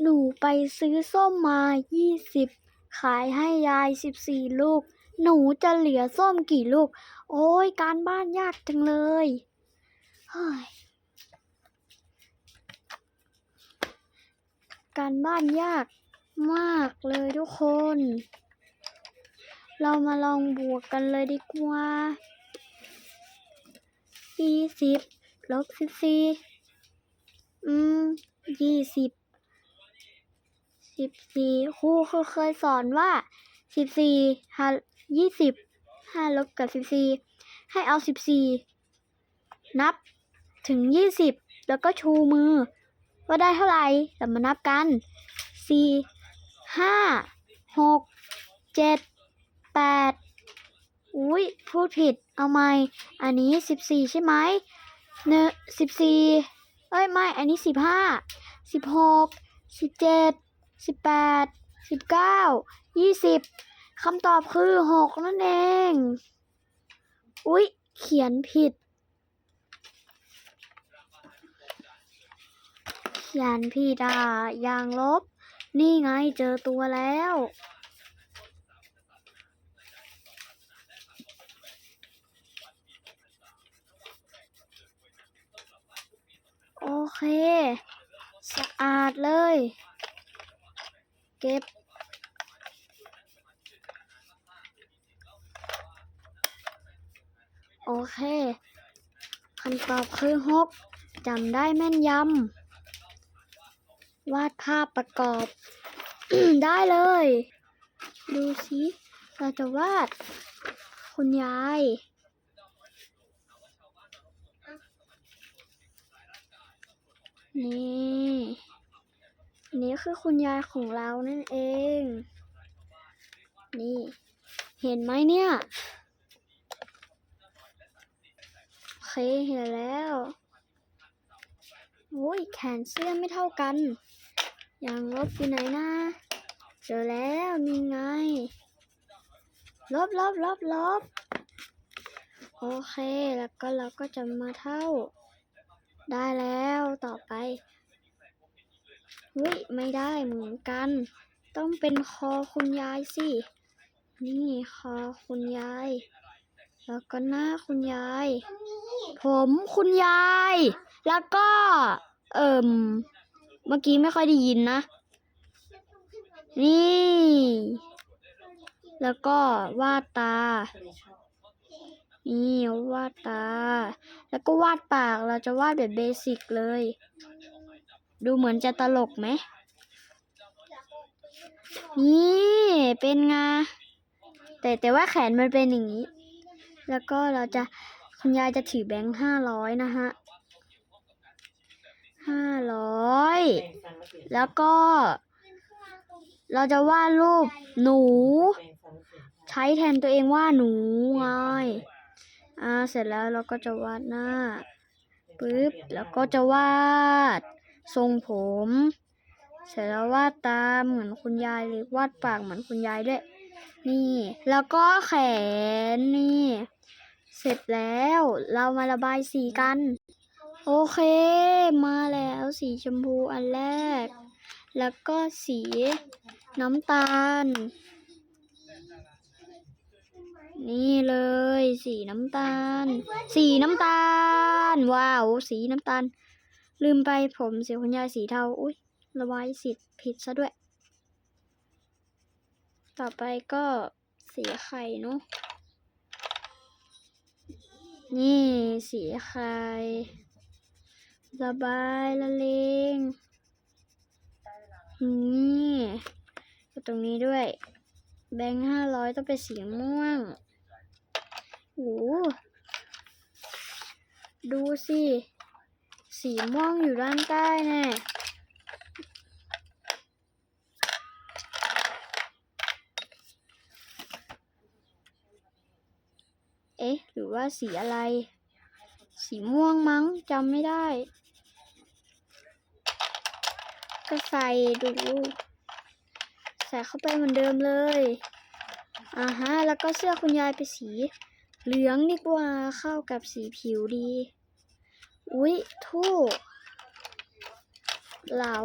หนูไปซื้อส้มมายี่สิบขายให้ยายสิบสี่ลูก หนูจะเหลือส้มกี่ลูก โอ้ยการบ้านยากจังเลยเฮ้ยการบ้านยากมากเลยทุกคน เรามาลองบวกกันเลยดีกว่ายี่สิบลบสิบสี่อืมยี่สิบ สิบสี่ครูเขาเคยสอนว่าสิบสี่หายี่สิบห้าลบกับสิบสี่ให้เอาสิบสี่นับถึงยี่สิบแล้วก็ชูมือ ว่าได้เท่าไหร่เรามานับกันสี่ห้าหกเจ็ดแปดอุ้ยพูดผิดเอาใหม่อันนี้สิบสี่ใช่ไหมเนสิบสี่เอ้ยไม่ อันนี้สิบห้าสิบหกสิบเจ็ด สิบแปดสิบเก้ายี่สิบคำตอบคือหกนั่นเอง อุ๊ย เขียนผิด เขียนผิดอะยางลบ นี่ไงเจอตัวแล้วโอเค สะอาดเลย เก็บโอเคคำตอบคือหกจำได้แม่นยำวาดภาพประกอบ ได้เลย ดูสิเราจะวาด คุณยาย นี่ อันนี้คือคุณยายของเรานั่นเอง นี่ เห็นไหมเนี่ยโอเคเห็นแล้วโอ้ยแขนเสื้อไม่เท่ากันอย่างลบอยู่ไหนนะเจอแล้วนี่ไง ลบลบลบลบโอเค แล้วก็เราก็จะมาเท่า ได้แล้วต่อไป เฮ้ยไม่ได้เหมือนกัน ต้องเป็นคอคุณยายสิ นี่คอคุณยาย แล้วก็หน้าคุณยาย ผมคุณยาย แล้วก็ เอิ่ม เมื่อกี้ไม่ค่อยได้ยินนะ นี่ แล้วก็วาดตา นี่วาดตา แล้วก็วาดปาก เราจะวาดแบบเบสิกเลย ดูเหมือนจะตลกไหม นี่เป็นไงา แต่แต่ว่าแขนมันเป็นอย่างนี้ แล้วก็เราจะคุณยายจะถือแบงค์ห้าร้อยนะฮะห้าร้อยแล้วก็ เราจะวาดรูปหนู ใช้แทนตัวเองว่าหนูไงอ่าเสร็จแล้วเราก็จะวาดหน้าปึ๊บแล้วก็จะวาด ทรงผมเสร็จแล้ววาดตาเหมือนคุณยายเลยวาดปากเหมือนคุณยายด้วย นี่ แล้วก็แขนนี่ เสร็จแล้วเรามาระบายสีกัน โอเค มาแล้วสีชมพูอันแรก แล้วก็สีน้ำตาล นี่เลยสีน้ำตาล สีน้ำตาล ว้าว สีน้ำตาล ลืมไปผมสีคุณยายสีเทา อุ้ยระบายสีผิดซะด้วย ต่อไปก็สีไข่เนาะ นี่สีไข่ระบายละเลง นี่ก็ตรงนี้ด้วย แบงค์ห้าร้อยต้องเป็นสีม่วง โอ้ดูสิ สีม่วงอยู่ด้านใต้แน่เอ๊ะ หรือว่าสีอะไร สีม่วงมั้งจำไม่ได้ ก็ใส่ดูใส่เข้าไปเหมือนเดิมเลยอ่าฮะ แล้วก็เสื้อคุณยายเป็นสี เหลืองดีกว่าเข้ากับสีผิวดี วิทู่เหลา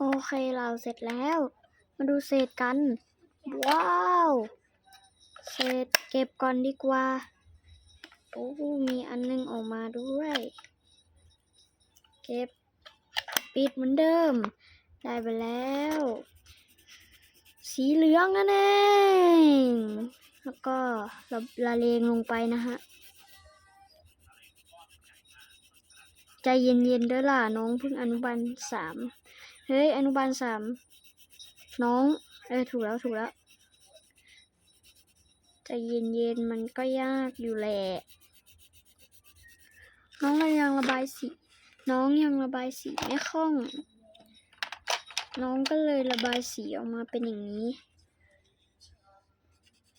โอเคเราเสร็จแล้ว มาดูเศษกัน ว้าว เศษเก็บก่อนดีกว่า โอ้มีอันนึงออกมาด้วย เก็บปิดเหมือนเดิม ได้ไปแล้ว สีเหลืองนั่นเองแล้วก็ละละเลงลงไปนะฮะ ใจเย็นๆเด้อล่ะ น้องเพิ่งอนุบาลสามเฮ้ย อนุบาลสามน้อง เออ ถูกแล้วถูกแล้ว ใจเย็นๆมันก็ยากอยู่แหละ น้องยังระบายสี น้องยังระบายสีไม่คล่อง น้องก็เลยระบายสีออกมาเป็นอย่างนี้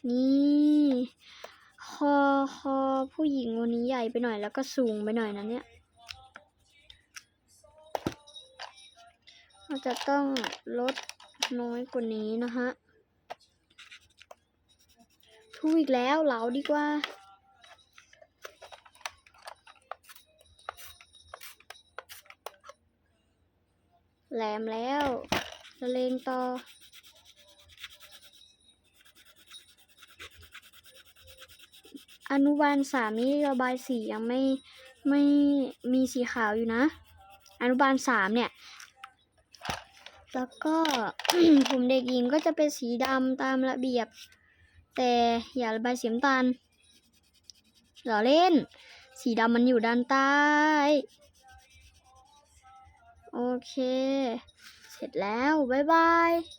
นี่คอคอผู้หญิงวันนี้ใหญ่ไปหน่อยแล้วก็สูงไปหน่อยนะเนี่ยเราจะต้องลดน้อยกว่านี้นะฮะทูอีกแล้วเหลาดีกว่า แหลมแล้วละเลงต่อ อนุบาลสามนี่ระบายสียังไม่ไม่มีสีขาวอยู่นะ อนุบาลสามเนี่ย แล้วก็ผมเด็กหญิงก็จะเป็นสีดำตามระเบียบ แต่อย่าระบายสีน้ำตาลเหรอเล่น สีดำมันอยู่ด้านใต้ โอเค เสร็จแล้ว บ๊ายบาย